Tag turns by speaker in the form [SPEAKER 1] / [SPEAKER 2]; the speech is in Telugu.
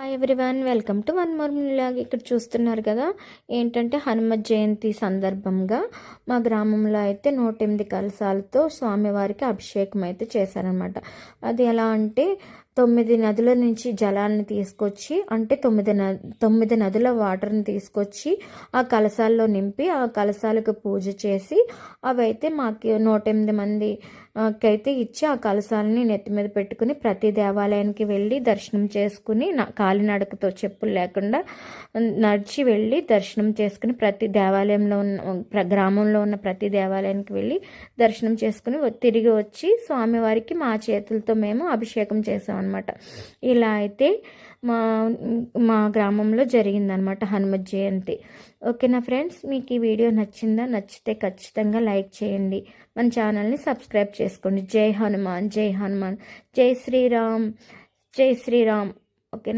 [SPEAKER 1] Hi everyone welcome to one more vlog ఇక్కడ చూస్తున్నారు కదా ఏంటంటే హనుమ జయంతి సందర్భంగా మా గ్రామంలో అయితే నూట ఎనిమిది కలశాలతో స్వామివారికి అభిషేకం అయితే చేశారనమాట అది ఎలా అంటే తొమ్మిది నదుల నుంచి జలాన్ని తీసుకొచ్చి అంటే తొమ్మిది న తొమ్మిది నదుల వాటర్ని తీసుకొచ్చి ఆ కలశాల్లో నింపి ఆ కలశాలకు పూజ చేసి అవైతే మాకు నూట ఎనిమిది మంది కైతే ఇచ్చి ఆ కలశాలని నెత్తి మీద పెట్టుకుని ప్రతి దేవాలయానికి వెళ్ళి దర్శనం చేసుకుని కాలినడకతో చెప్పులు లేకుండా నడిచి వెళ్ళి దర్శనం చేసుకుని ప్రతి దేవాలయంలో ఉన్న గ్రామంలో ఉన్న ప్రతి దేవాలయానికి వెళ్ళి దర్శనం చేసుకుని తిరిగి వచ్చి స్వామివారికి మా చేతులతో మేము అభిషేకం చేసాం అనమాట. ఇలా అయితే మా మా గ్రామంలో జరిగిందనమాట హనుమత్ జయంతి. ఓకేనా ఫ్రెండ్స్? మీకు ఈ వీడియో నచ్చిందా? నచ్చితే ఖచ్చితంగా లైక్ చేయండి. మన ఛానల్ని సబ్స్క్రైబ్ చేసుకోండి. జై హనుమాన్ జై హనుమాన్ జై శ్రీరామ్ జై శ్రీరామ్. ఓకేనా?